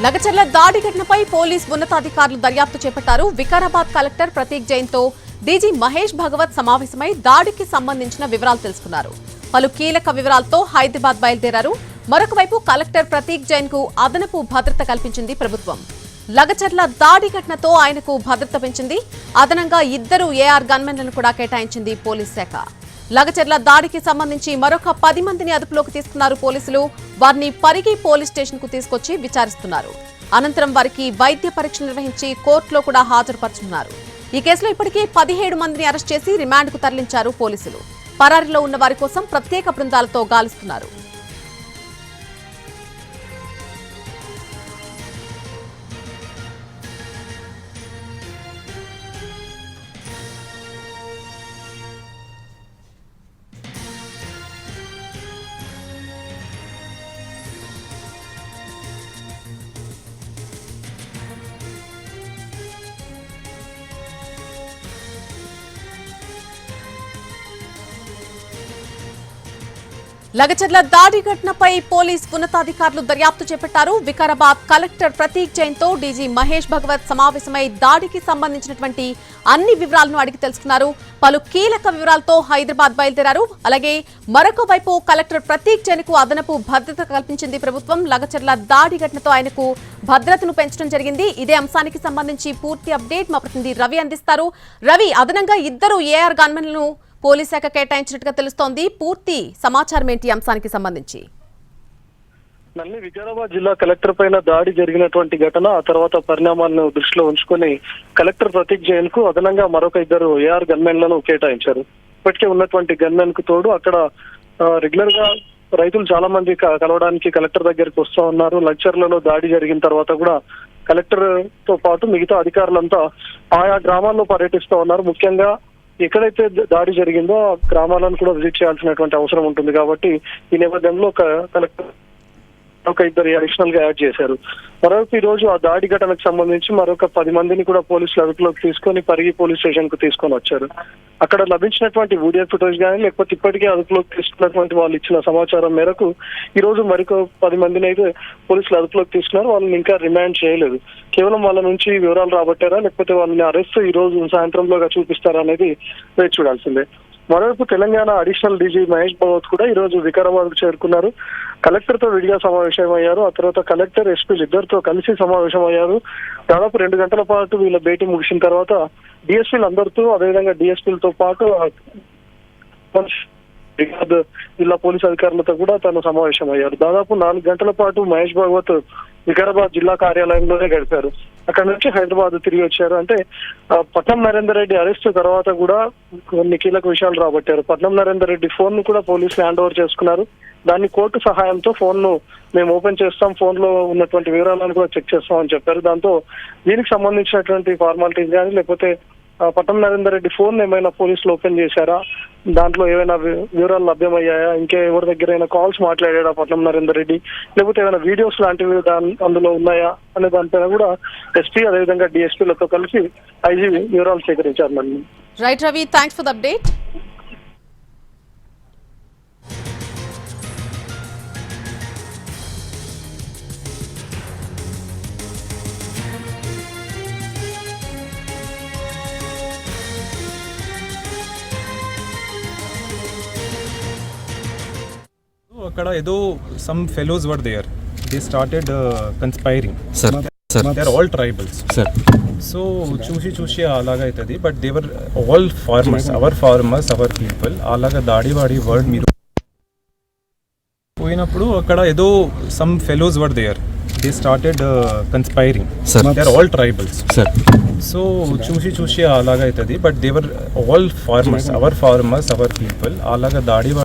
నగచర్ల దాడి ఘటనపై పోలీస్ ఉన్నతాధికారులు దర్యాప్తు చేపట్టారు. వికారాబాద్ కలెక్టర్ ప్రతీక్ జైన్తో డీజీ మహేష్ భగవత్ సమావేశమై దాడికి సంబంధించిన వివరాలు తెలుసుకున్నారు. పలు కీలక వివరాలతో హైదరాబాద్ బయలుదేరారు. మరొక వైపు కలెక్టర్ ప్రతీక్ జైన్కు అదనపు భద్రత కల్పించింది ప్రభుత్వం. లగచర్ల దాడి ఘటనతో ఆయనకు భద్రత పెంచింది. అదనంగా ఇద్దరు ఏఆర్ గన్మెన్లను కూడా కేటాయించింది పోలీస్ శాఖ. లగచర్ల దాడికి సంబంధించి మరొక పది మందిని అదుపులోకి తీసుకున్నారు పోలీసులు. వారిని పరిగి పోలీస్ స్టేషన్కు తీసుకొచ్చి విచారిస్తున్నారు. అనంతరం వారికి వైద్య పరీక్ష నిర్వహించి కోర్టులో కూడా హాజరుపరచనున్నారు ఈ కేసులో ఇప్పటికే పదిహేడు మందిని అరెస్ట్ చేసి రిమాండ్కు తరలించారు పోలీసులు. పరారీలో ఉన్న వారి కోసం ప్రత్యేక బృందాలతో గాలిస్తున్నారు. లగచర్ల దాడి ఘటనపై పోలీస్ ఉన్నతాధికారులు దర్యాప్తు చేపట్టారు. వికారాబాద్ కలెక్టర్ ప్రతీక్ జైన్తో డీజీ మహేష్ భగవత్ సమావేశమై దాడికి సంబంధించినటువంటి అన్ని వివరాలను అడిగి తెలుసుకున్నారు. పలు కీలక వివరాలతో హైదరాబాద్ బయలుదేరారు. అలాగే మరొక వైపు కలెక్టర్ ప్రతీక్ జైన్కు అదనపు భద్రత కల్పించింది ప్రభుత్వం. లగచర్ల దాడి ఘటనతో ఆయనకు భద్రతను పెంచడం జరిగింది. ఇదే అంశానికి సంబంధించి పూర్తి అప్డేట్ మా ప్రతినిధి రవి అందిస్తారు. రవి అదనంగా ఇద్దరు ఏఆర్ గన్మెన్లను పోలీస్ శాఖ కేటాయించినట్టుగా తెలుస్తోంది. పూర్తి సమాచారం ఏంటి అంశానికి సంబంధించి? నల్లి వికారాబాద్ జిల్లా కలెక్టర్ పైన దాడి జరిగినటువంటి ఘటన ఆ తర్వాత పరిణామాలను దృష్టిలో ఉంచుకొని కలెక్టర్ ప్రతీక్ జైన్కు అదనంగా మరొక ఇద్దరు ఏఆర్ గన్మెన్లను కేటాయించారు. ఇప్పటికే ఉన్నటువంటి గన్మెన్కు తోడు అక్కడ రెగ్యులర్గా రైతులు చాలా మంది కలవడానికి కలెక్టర్ దగ్గరికి వస్తూ ఉన్నారు. లక్చర్లలో దాడి జరిగిన తర్వాత కూడా కలెక్టర్తో పాటు మిగతా అధికారులంతా ఆయా గ్రామాల్లో పర్యటిస్తూ ఉన్నారు. ముఖ్యంగా ఎక్కడైతే దాడి జరిగిందో గ్రామాలను కూడా విజిట్ చేయాల్సినటువంటి అవసరం ఉంటుంది కాబట్టి ఈ నేపథ్యంలో ఒక కలెక్టర్ ఒక ఇద్దరు అడిషనల్గా యాడ్ చేశారు. మరొక ఈ రోజు ఆ దాడి ఘటనకు సంబంధించి మరొక పది మందిని కూడా పోలీసులు అదుపులోకి తీసుకొని పరిగి పోలీస్ స్టేషన్కు తీసుకొని వచ్చారు. అక్కడ లభించినటువంటి వీడియో ఫుటేజ్ కానీ లేకపోతే ఇప్పటికే అదుపులోకి తీసుకున్నటువంటి వాళ్ళు ఇచ్చిన సమాచారం మేరకు ఈ రోజు మరొక పది మందిని అయితే పోలీసులు అదుపులోకి తీసుకున్నారు. వాళ్ళని ఇంకా రిమాండ్ చేయలేదు. కేవలం వాళ్ళ నుంచి వివరాలు రాబట్టారా లేకపోతే వాళ్ళని అరెస్ట్ ఈ రోజు సాయంత్రంలోగా చూపిస్తారా అనేది వేచి చూడాల్సిందే. మరోవైపు తెలంగాణ అడిషనల్ డీజీ మహేష్ భగవత్ కూడా ఈ రోజు వికారాబాద్ చేరుకున్నారు. కలెక్టర్తో విడిగా సమావేశం అయ్యారు ఆ తర్వాత కలెక్టర్ ఎస్పీలు ఇద్దరితో కలిసి సమావేశం అయ్యారు దాదాపు రెండు గంటల పాటు వీళ్ళ భేటీ ముగిసిన తర్వాత డిఎస్పీలు అందరితో అదేవిధంగా డిఎస్పీలతో పాటు జిల్లా పోలీస్ అధికారులతో కూడా తను సమావేశం అయ్యారు దాదాపు నాలుగు గంటల పాటు మహేష్ భాగవత్ వికారాబాద్ జిల్లా కార్యాలయంలోనే గడిపారు. అక్కడ నుంచి హైదరాబాద్ తిరిగి వచ్చారు. అంటే పట్నం నరేందర్ రెడ్డి అరెస్ట్ తర్వాత కూడా కొన్ని కీలక విషయాలు రాబట్టారు. పట్నం నరేందర్ రెడ్డి ఫోన్ను కూడా పోలీసులు హ్యాండ్ ఓవర్ చేసుకున్నారు. దాన్ని కోర్టు సహాయంతో ఫోన్ను మేము ఓపెన్ చేస్తాం ఫోన్లో ఉన్నటువంటి వివరాలను కూడా చెక్ చేస్తామని చెప్పారు. దాంతో దీనికి సంబంధించినటువంటి ఫార్మాలిటీస్ కానీ లేకపోతే పట్టం నరేందర్ రెడ్డి ఫోన్ ఏమైనా పోలీసులు ఓపెన్ చేశారా? దాంట్లో ఏమైనా వివరాలు లభ్యమయ్యాయా? ఇంకా ఎవరి దగ్గర కాల్స్ మాట్లాడాడా పట్నం నరేందర్ రెడ్డి? లేకపోతే ఏమైనా వీడియోస్ లాంటివి దాని అందులో ఉన్నాయా? అనే దానిపైన కూడా ఎస్పీ అదేవిధంగా డిఎస్పీలతో కలిసి ఐజీ వివరాలు సేకరించారు నన్ను. Right Ravi thanks for the update అక్కడ ఏదో some fellows were there they started conspiring sir sir they are all tribals sir so చూసి చూసి అలాగా అవుతుంది but they're all farmers our farmers our people అలాగా దాడి వాడి వర్డ్ మీరు పోయినప్పుడు అక్కడ ఏదో some fellows were there they started conspiring sir they are all tribals sir so చూసి చూసి అలాగా అవుతుంది but they're all farmers our farmers our people అలాగా దాడి